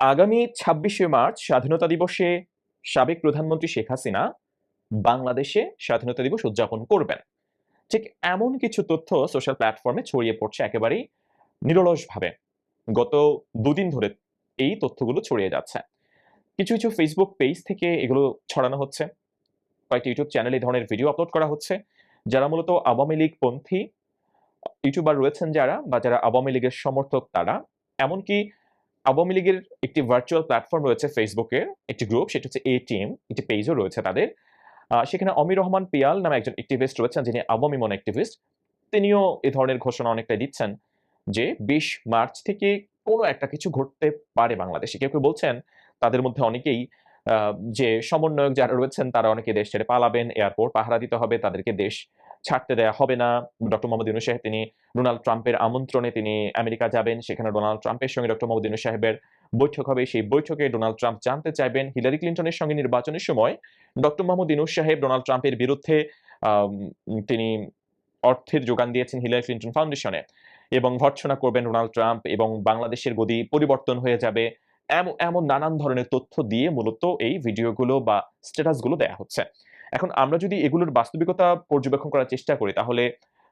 আগামী ছাব্বিশে মার্চ স্বাধীনতা দিবসে সাবেক প্রধানমন্ত্রী শেখ হাসিনা বাংলাদেশে স্বাধীনতা দিবস উদযাপন করবেন। ঠিক এমন কিছু তথ্য সোশ্যাল প্ল্যাটফর্মে ছড়িয়ে পড়ছে একেবারেই নিরলসভাবে। গত দুদিন ধরে এই তথ্যগুলো ছড়িয়ে যাচ্ছে। কিছু কিছু ফেসবুক পেজ থেকে এগুলো ছড়ানো হচ্ছে। কয়েকটি ইউটিউব চ্যানেলে ধরনের ভিডিও আপলোড করা হচ্ছে, যারা মূলত আওয়ামী লীগ পন্থী, ইউটিউবার রয়েছেন যারা বা যারা আওয়ামী লীগের সমর্থক তারা। এমনকি আওয়ামী লীগের একটি ভার্চুয়াল প্ল্যাটফর্ম রয়েছে ফেসবুকের একটি গ্রুপ সেটা হচ্ছে এ একটি পেজও রয়েছে তাদের। সেখানে অমির রহমান পিয়াল নামে একজন অ্যাক্টিভিস্ট রয়েছেন, যিনি আওয়ামী মন অ্যাক্টিভিস্ট তিনিও এ ধরনের ঘোষণা অনেকটাই দিচ্ছেন যে বিশ মার্চ থেকে কোনো একটা কিছু ঘটতে পারে বাংলাদেশে। কেউ কেউ বলছেন তাদের মধ্যে অনেকেই যে সমন্বয়ক যারা রয়েছেন, তারা অনেকে দেশ ছেড়ে পালাবেন এয়ারপোর্ট পাহারা দিতে হবে, তাদেরকে দেশ ছাড়তে দেয়া হবে না। ডক্টর মোহাম্মদ ইউনুস সাহেব, তিনি ডোনাল্ড ট্রাম্পের আমন্ত্রণে তিনি আমেরিকা যাবেন। সেখানে ডোনাল্ড ট্রাম্পের সঙ্গে ডক্টর মোহাম্মদ ইউনুস সাহেবের বৈঠক হবে। সেই বৈঠকে ডোনাল্ড ট্রাম্প জানতে চাইবেন হিলারি ক্লিন্টনের সঙ্গে নির্বাচনের সময়। ডক্টর মোহাম্মদ ইউনুস সাহেব ডোনাল্ড ট্রাম্পের বিরুদ্ধে তিনি অর্থের যোগান দিয়েছেন হিলারি ক্লিন্টন ফাউন্ডেশনে এবং ভর্ৎসনা করবেন ডোনাল্ড ট্রাম্প এবং বাংলাদেশের গদি পরিবর্তন হয়ে যাবে। এমন নানান ধরনের তথ্য দিয়ে মূলত এই ভিডিওগুলো বা স্ট্যাটাসগুলো দেয়া হচ্ছে। এখন আমরা যদি এগুলোর বাস্তবিকতা পর্যবেক্ষণ করার চেষ্টা করি, তাহলে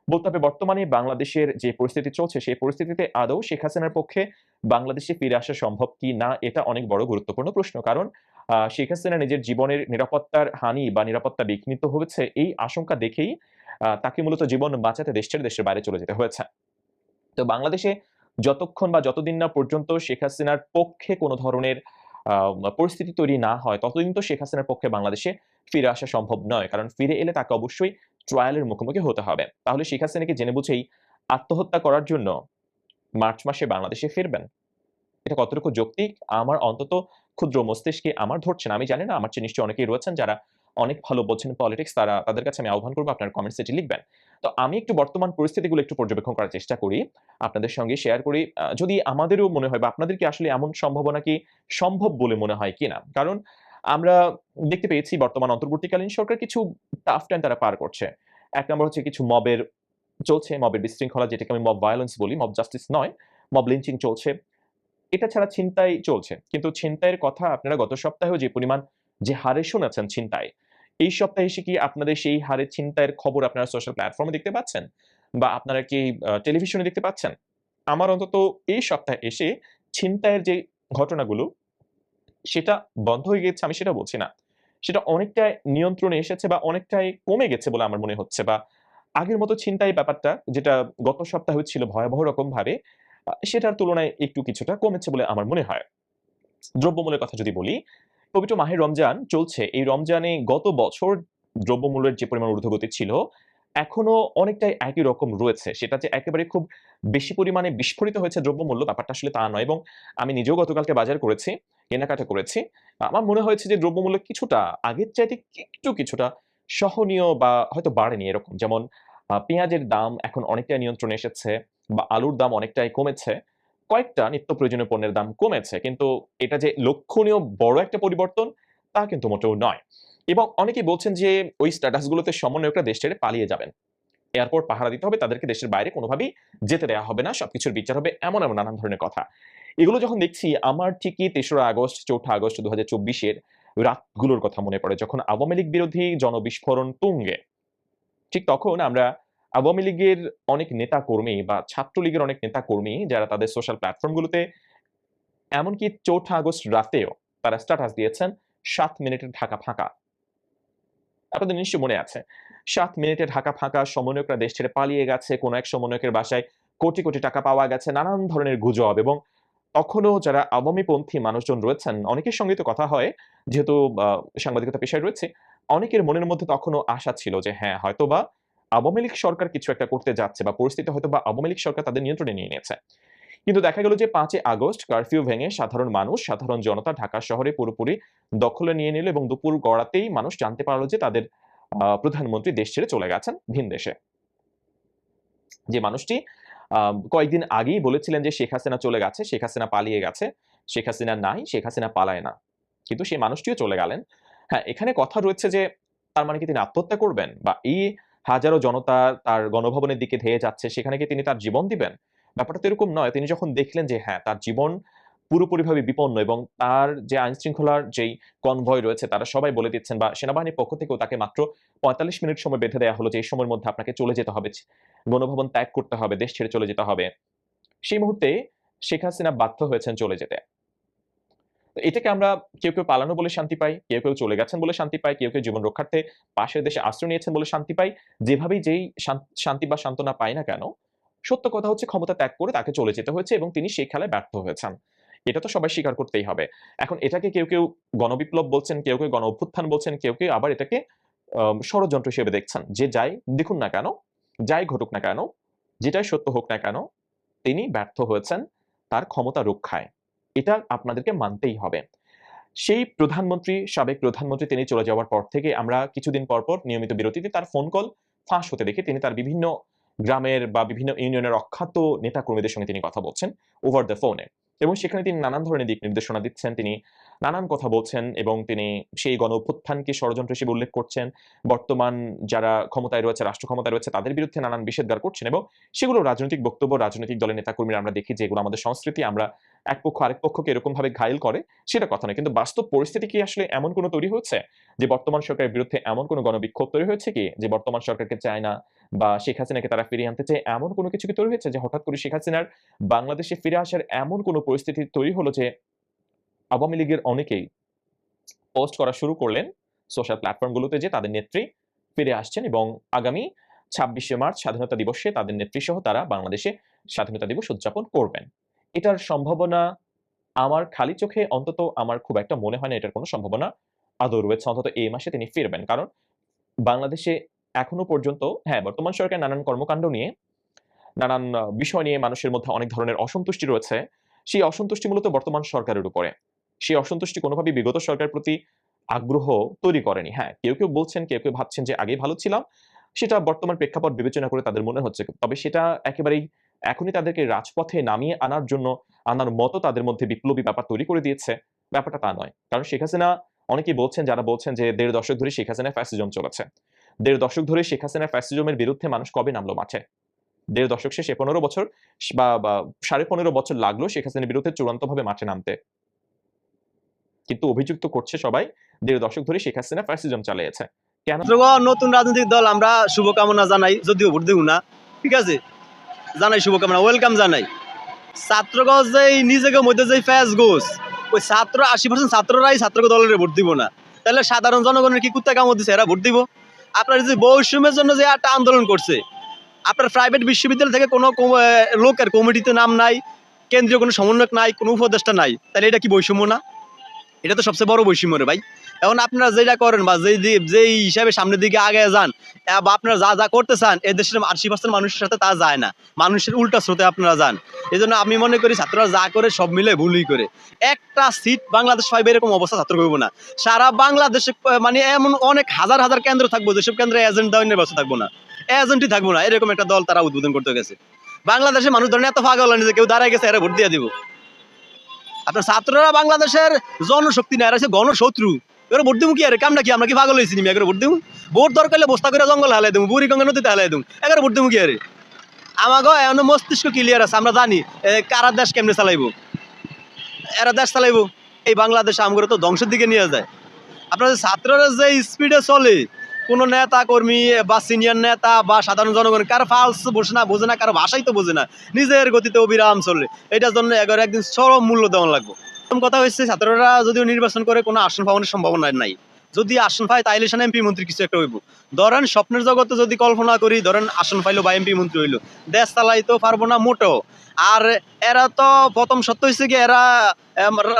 বলতে হবে বর্তমানে বাংলাদেশের যে পরিস্থিতি চলছে, সেই পরিস্থিতিতে আদৌ শেখ হাসিনার পক্ষে বাংলাদেশে ফিরে আসা সম্ভব কি না, এটা অনেক বড় গুরুত্বপূর্ণ প্রশ্ন। কারণ শেখ হাসিনা নিজের জীবনের নিরাপত্তার হানি বা নিরাপত্তা বিঘ্নিত হয়েছে, এই আশঙ্কা দেখেই তাকে মূলত জীবন বাঁচাতে দেশ ছেড়ে দেশের বাইরে চলে যেতে হয়েছে। তো বাংলাদেশে যতক্ষণ বা যতদিন না পর্যন্ত শেখ হাসিনার পক্ষে কোনো ধরনের পরিস্থিতি তৈরি না হয়, ততদিন তো শেখ হাসিনার পক্ষে বাংলাদেশে ফিরে আসা সম্ভব নয়। কারণ ফিরে এলে তাকে অবশ্যই ট্রায়ালের মুখোমুখি হতে হবে। তাহলে শেখ হাসিনাকে জেনে বুঝেই আত্মহত্যা করার জন্য মার্চ মাসে বাংলাদেশে ফিরবেন। এটা কতটুকু যৌক্তিক? আমার অন্তত ক্ষুদ্র মস্তিষ্কে আমার ধরছে না। আমি জানি না, আমার চেয়ে নিশ্চয়ই অনেকেই রয়েছেন যারা অনেক ভালো বোঝেন পলিটিক্স তারা, তাদের কাছে আমি আহ্বান করব আপনার কমেন্ট সেটি লিখবেন। তো আমি একটু বর্তমান পরিস্থিতিগুলো একটু পর্যবেক্ষণ করার চেষ্টা করি, আপনাদের সঙ্গে শেয়ার করি। যদি আমাদেরও মনে হয় বা আপনাদের কি আসলে এমন সম্ভাবনা কি সম্ভব বলে মনে হয় কিনা? কারণ আমরা দেখতে পেয়েছি বর্তমান অন্তর্বর্তীকালীন সরকার কিছু টাফ টাইম তারা পার করছে। এক নম্বর হচ্ছে কিছু মবের চলছে, মবের বিশৃঙ্খলা যেটাকে আমি মব ভায়োলেন্স বলি মব জাস্টিস নয় মব লিঞ্চিং চলছে। এটা ছাড়া ছিনতাই চলছে। কিন্তু ছিনতাইয়ের কথা আপনারা গত সপ্তাহেও যে পরিমাণ যে হারে শুনেছেন ছিনতাই এই সপ্তাহে এসে কি আপনাদের সেই হারে ছিনতাইয়ের খবর আপনারা সোশ্যাল প্ল্যাটফর্মে দেখতে পাচ্ছেন? বা আপনারা কি টেলিভিশনে দেখতে পাচ্ছেন? আমার অন্তত এই সপ্তাহে এসে ছিনতাইয়ের যে ঘটনাগুলো, সেটা বন্ধ হয়ে গেছে, আমি সেটা বলছি না। সেটা অনেকটাই নিয়ন্ত্রণে এসেছে বা অনেকটাই কমে গেছে বলে আমার মনে হচ্ছে। বা আগের মতো ছিনতাই ব্যাপারটা, যেটা গত সপ্তাহে ছিল ভয়াবহ রকম ভাবে, সেটার তুলনায় একটু কিছুটা কমেছে বলে আমার মনে হয়। দ্রব্যমূল্যের কথা যদি বলি পবিত্র মাহে রমজান চলছে। এই রমজানে গত বছর দ্রব্যমূল্যের যে পরিমাণ ঊর্ধ্বগতি ছিল, এখনও অনেকটাই একই রকম রয়েছে। সেটা যে একেবারে খুব বেশি পরিমাণে বিস্ফোরিত হয়েছে দ্রব্যমূল্য, ব্যাপারটা আসলে তা নয় এবং আমি নিজেও গতকালকে বাজার করেছি, কেনাকাটা করেছি। আমার মনে হয়েছে যে দ্রব্যমূল্য কিছুটা আগের চাইতে একটু কিছুটা সহনীয় বা হয়তো বাড়েনি এরকম। যেমন পেঁয়াজের দাম এখন অনেকটাই নিয়ন্ত্রণে এসেছে বা আলুর দাম অনেকটাই কমেছে। কয়েকটা নিত্য প্রয়োজনীয় পণ্যের দাম কমেছে, কিন্তু এটা যে লক্ষণীয় বড় একটা পরিবর্তন, তা কিন্তু মোটেও নয়। এবং অনেকেই বলছেন যে ওই স্ট্যাটাসগুলোতে সমন্বয়করা দেশ ছেড়ে পালিয়ে যাবেন। এয়ারপোর্ট পাহারা দিতে হবে, তাদেরকে দেশের বাইরে কোনোভাবেই যেতে দেওয়া হবে না, সবকিছুর বিচার হবে এমন এমন নানান ধরনের কথা। এগুলো যখন দেখছি, আমার ঠিকই তেসরা আগস্ট, চৌঠা আগস্ট দু হাজার চব্বিশের রাতগুলোর কথা মনে পড়ে, যখন আওয়ামী লীগ বিরোধী জনবিস্ফোরণ তুঙ্গে। ঠিক তখন আমরা আওয়ামী লীগের অনেক নেতা কর্মী বা ছাত্রলীগের অনেক নেতা কর্মী যারা তাদের সোশ্যাল প্ল্যাটফর্মগুলোতে এমনকি চৌঠা আগস্ট রাতেও তারা স্ট্যাটাস দিয়েছেন, সাত মিনিটের ঢাকা ফাঁকা। আপনাদের নিশ্চয় মনে আছে, সাত মিনিটে ঢাকা ফাঁকা সমন্বয়করা দেশ ছেড়ে পালিয়ে গেছে, কোনো এক সমন্বয়কের বাসায় কোটি কোটি টাকা পাওয়া গেছে, নানান ধরনের গুজব এবং তখনও যারা আওয়ামীপন্থী মানুষজন রয়েছেন, অনেকের সঙ্গে তো কথা হয়, যেহেতু সাংবাদিকতা পেশায় রয়েছে, অনেকের মনের মধ্যে তখনও আশা ছিল যে হ্যাঁ হয়তোবা আওয়ামী লীগ সরকার কিছু একটা করতে যাচ্ছে বা পরিস্থিতি হয়তো বা আওয়ামী লীগ সরকার তাদের নিয়ন্ত্রণে নিয়ে নিয়েছে। কিন্তু দেখা গেল যে পাঁচই আগস্ট কারফিউ ভেঙে সাধারণ মানুষ, সাধারণ জনতা ঢাকা শহরে পুরোপুরি দখলে নিয়ে নিল এবং দুপুর গড়াতেই মানুষ জানতে পারল যে তাদের প্রধানমন্ত্রী দেশ ছেড়ে চলে গেছেন ভিন দেশে। যে মানুষটি কয়েকদিন আগেই বলেছিলেন যে শেখ হাসিনা চলে গেছে, শেখ হাসিনা পালিয়ে গেছে, শেখ হাসিনা নাই, শেখ হাসিনা পালায় না। কিন্তু সেই মানুষটিও চলে গেলেন। হ্যাঁ এখানে কথা রয়েছে যে তার মানে কি তিনি আত্মহত্যা করবেন? বা এই হাজারো জনতা তার গণভবনের দিকে ধেয়ে যাচ্ছে, সেখানে কি তিনি তার জীবন দিবেন। ব্যাপারটা তো এরকম নয়, তিনি যখন দেখলেন যে হ্যাঁ তার জীবন পুরোপুরিভাবে বিপন্ন এবং তার যে আইন শৃঙ্খলার যেই কনভয় রয়েছে, তারা সবাই বলে দিচ্ছেন বা সেনাবাহিনীর পক্ষ থেকেও তাকে মাত্র পঁয়তাল্লিশ মিনিট সময় বেঁধে দেওয়া হলো যে এই সময়ের মধ্যে আপনাকে চলে যেতে হবে, গণভবন ত্যাগ করতে হবে, দেশ ছেড়ে চলে যেতে হবে। সেই মুহূর্তে শেখ হাসিনা বাধ্য হয়েছেন চলে যেতে। তো এটাকে আমরা কেউ কেউ পালানো বলে শান্তি পাই, কেউ কেউ চলে গেছেন বলে শান্তি পাই, কেউ কেউ জীবন রক্ষার্থে পাশের দেশে আশ্রয় নিয়েছেন বলে শান্তি পাই। যেভাবেই যেই শান্তি বা সান্ত্বনা পাই না কেন, সত্য কথা হচ্ছে ক্ষমতা ত্যাগ করে তাকে চলে যেতে হয়েছে এবং তিনি সেই খেলায় ব্যর্থ হয়েছেন। এটা তো সবাই স্বীকার করতেই হবে। এখন এটাকে কেউ কেউ গণবিপ্লব বলছেন, কেউ কেউ গণ অভ্যুত্থান বলছেন, কেউ কেউ আবার এটাকে ষড়যন্ত্র হিসেবে দেখছেন। যে যাই দেখুন না কেন, যাই ঘটুক না কেন, যেটাই সত্য হোক না কেন, তিনি ব্যর্থ হয়েছেন তার ক্ষমতা রক্ষায়। এটা আপনাদেরকে মানতেই হবে। সেই প্রধানমন্ত্রী, সাবেক প্রধানমন্ত্রী তিনি চলে যাওয়ার পর থেকে আমরা কিছুদিন পর পর নিয়মিত বিরতিতে তার ফোন কল ফাঁস হতে দেখে। তিনি তার বিভিন্ন গ্রামের বা বিভিন্ন ইউনিয়নের অখ্যাত নেতাকর্মীদের সঙ্গে তিনি কথা বলছেন ওভার দ্য ফোনে এবং সেখানে তিনি নানান ধরনের দিক নির্দেশনা দিচ্ছেন। তিনি নানান কথা বলছেন এবং তিনি সেই গণ অভ্যুত্থানকে ষড়যন্ত্র হিসেবে উল্লেখ করছেন। বর্তমান যারা ক্ষমতায় রয়েছে, রাষ্ট্র ক্ষমতায় রয়েছে, তাদের বিরুদ্ধে নানান নিষেধগার করছেন এবং সেগুলো রাজনৈতিক বক্তব্য, রাজনৈতিক দলের নেতাকর্মীরা আমরা দেখি যে এগুলো আমাদের সংস্কৃতি, আমরা এক পক্ষ আরেক পক্ষকে এরকম ভাবে ঘায়ল করে, সেটা কথা নয়। কিন্তু বাস্তব পরিস্থিতি কি আসলে এমন কোনো তৈরি হচ্ছে যে বর্তমান সরকারের বিরুদ্ধে এমন কোনো গণবিক্ষোভ তৈরি হয়েছে কি? যে বর্তমান সরকারকে চায় না বা শেখ হাসিনাকে তারা ফিরিয়ে আনতে চায়, এমন কোনো কিছু কি তৈরি হয়েছে যে হঠাৎ করে শেখ হাসিনার বাংলাদেশে ফিরে আসার এমন কোনো পরিস্থিতি তৈরি হলো যে আওয়ামী লীগের অনেকেই পোস্ট করা শুরু করলেন সোশ্যাল প্ল্যাটফর্মগুলোতে যে তাদের নেত্রী ফিরে আসছেন এবং আগামী ছাব্বিশে মার্চ স্বাধীনতা দিবসে তাদের নেত্রী সহ তারা বাংলাদেশে স্বাধীনতা দিবস উদযাপন করবেন। এটার সম্ভাবনা আমার খালি চোখে অন্তত আমার খুব একটা মনে হয় না, এটার কোনো সম্ভাবনা আদৌ রয়েছে। অন্তত এই মাসে তিনি ফিরবেন। কারণ বাংলাদেশে এখনও পর্যন্ত হ্যাঁ বর্তমান সরকার নানান কর্মকাণ্ড নিয়ে, নানান বিষয় নিয়ে মানুষের মধ্যে অনেক ধরনের অসন্তুষ্টি রয়েছে। সেই অসন্তুষ্টি মূলত বর্তমান সরকারের উপরে। সেই অসন্তুষ্টি কোনোভাবেই বিগত সরকার প্রতি আগ্রহ তৈরি করেনি। হ্যাঁ কেউ কেউ বলছেন, কেউ কেউ ভাবছেন যে আগে ভালো ছিলাম। সেটা বর্তমান প্রেক্ষাপট বিবেচনা করে তাদের মনে হচ্ছে। তবে সেটা একেবারেই এখনই তাদেরকে রাজপথে নামিয়ে আনার জন্য, আনার মতো তাদের মধ্যে বিপ্লবী ব্যাপার তৈরি করে দিয়েছে। ব্যাপারটা তা নয়। কারণ শেখ হাসিনা, অনেকেই বলছেন, যারা বলছেন যে দেড় দশক ধরে শেখ হাসিনা ফ্যাসিজম চলেছে। দেড় দশক ধরে শেখ হাসিনা ফ্যাসিজমের বিরুদ্ধে মানুষ কবে নামলো মাঠে? দেড় দশক শেষে পনেরো বছর বা সাড়ে পনেরো বছর লাগল শেখ হাসিনার বিরুদ্ধে চূড়ান্তভাবে মাঠে নামতে। কিন্তু অভিযুক্ত করছে সবাই, দেড় দশক ধরে শেখ হাসিনা ফ্যাসিজম চালিয়েছে। কেন? নতুন রাজনৈতিক দল, আমরা শুভকামনা জানাই, যদিও ভোট দেব না, ঠিক আছে? জানাই শুভকামনা ওয়েলকাম জানাই। ছাত্রগণ যে নিজেকে মধ্যে যে ফ্যাস গোস, ওই ছাত্র আশি পার্সেন্ট ছাত্ররাই ছাত্রকে দলের ভোট দিব না। তাহলে সাধারণ জনগণের কি কুত্তা কামড় দিচ্ছে এরা ভোট দিব। আপনার যে বৈষম্যের জন্য যে একটা আন্দোলন করছে, আপনার প্রাইভেট বিশ্ববিদ্যালয় থেকে কোনো লোকের কমিটিতে নাম নাই, কেন্দ্রীয় কোনো সমন্বয়ক নাই, কোনো উপদেষ্টা নাই, তাহলে এটা কি বৈষম্য না? এটা তো সবচেয়ে বড় বৈষম্য রে ভাই। এখন আপনারা যেটা করেন বা যেই যেই হিসাবে সামনের দিকে আগে যান বা আপনারা যা যা করতে চান এই দেশের আশি পার্সেন্ট মানুষের সাথে তা যায় না। মানুষের উল্টা স্রোতে আপনারা যান। এই জন্য আমি মনে করি ছাত্ররা যা করে সব মিলে ভুলই করে। একটা সিট বাংলাদেশ পাইবে এরকম অবস্থা ছাত্র করব না। সারা বাংলাদেশে মানে এমন অনেক হাজার হাজার কেন্দ্র থাকব, যেসব কেন্দ্রে এজেন্ট দেওয়ার ব্যবস্থা থাকব না। এজেন্টই থাকব না। এরকম একটা দল তারা উদ্বোধন করতে গেছে। বাংলাদেশের মানুষ ধরেন এত পাগল হয়নি যে কেউ দাঁড়ায় গেছে, এরা ভোট দিয়ে দিব। আপনার ছাত্ররা বাংলাদেশের জনশক্তি না, এরা হচ্ছে গণশত্রু। এবার ভোট দেবো কি আরে? কামটা কি? আমরা কি পাগল হয়েছি নিমি এগারো ভোট দেবো ভোট দরকার হলে বস্তা করে জঙ্গল হালাই দেবো বুড়ি গঙ্গা নদীতে হালাই দেবো এগারো ভোট দেবো কি আরে? আমাকে এমন মস্তিষ্ক ক্লিয়ার আছে, আমরা জানি কারা দেশ কেমনে চালাইবো? এরা দেশ চালাইবো? এই বাংলাদেশ আমগুলো তো ধ্বংসের দিকে নিয়ে যায়। আপনাদের ছাত্ররা যে স্পিডে চলে, কোনো নেতা কর্মী বা সিনিয়র নেতা বা সাধারণ জনগণ, কার ফালস বোঝে না বোঝে না, কারও ভাষাই তো বোঝে না। নিজের গতিতে অবিরাম চলে। এটার জন্য এগারো একদিন চরম মূল্য দেওয়া লাগবে। কথা হচ্ছে ছাত্ররা যদিও নির্বাচন করে কোনো আসন পাওয়ানোর সম্ভাবনা নাই। যদি আসন পায়, তাইলে সেখানে এমপি মন্ত্রী কিছু একটা হইব। ধরেন, স্বপ্নের জগতে যদি কল্পনা করি, ধরেন আসন পাইলো বা এমপি মন্ত্রী হইল, দেশ চালাইতেও পারব না মোটেও। আর এরা তো প্রথম সত্য হচ্ছে কি, এরা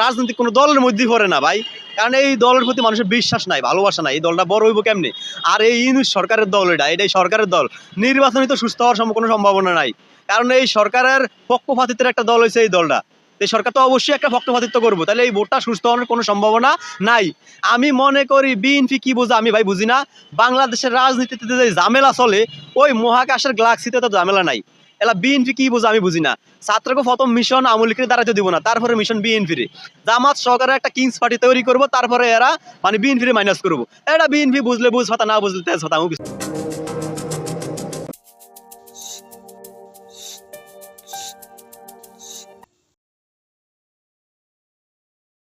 রাজনৈতিক কোনো দলের মধ্যেই পড়ে না ভাই। কারণ এই দলের প্রতি মানুষের বিশ্বাস নাই, ভালোবাসা নাই। এই দলটা বড় হইব কেমনে? আর এই ইউনিট সরকারের দল এটা, এটাই সরকারের দল। নির্বাচনে তো সুস্থ হওয়ার কোনো সম্ভাবনা নাই। কারণ এই সরকারের পক্ষপাতিত্বের একটা দল হয়েছে এই দলটা। এই সরকার তো অবশ্যই একটা পক্ষপাতিত্ব করব। তাহলে এই ভোটটা সুস্থ হওয়ার কোনো সম্ভাবনা নাই। আমি মনে করি বিএনপি কি বোঝা আমি ভাই বুঝি না। বাংলাদেশের রাজনীতিতে যে ঝামেলা চলে, ওই মহাকাশের গ্লাক্সিতে তো ঝামেলা নাই। এলা বিএনপি কি বোঝা আমি বুঝি না। ছাত্রকে প্রথম মিশন আমলিকে দাঁড়াতে দিব না, তারপরে মিশন বিএনপি জামাত সরকারের একটা কিংস পার্টি তৈরি করব, তারপরে এরা মানে বিএনপি মাইনাস করব। এটা বিএনপি বুঝলে বুঝ পাতা না বুঝলে তেজ পাতা আমি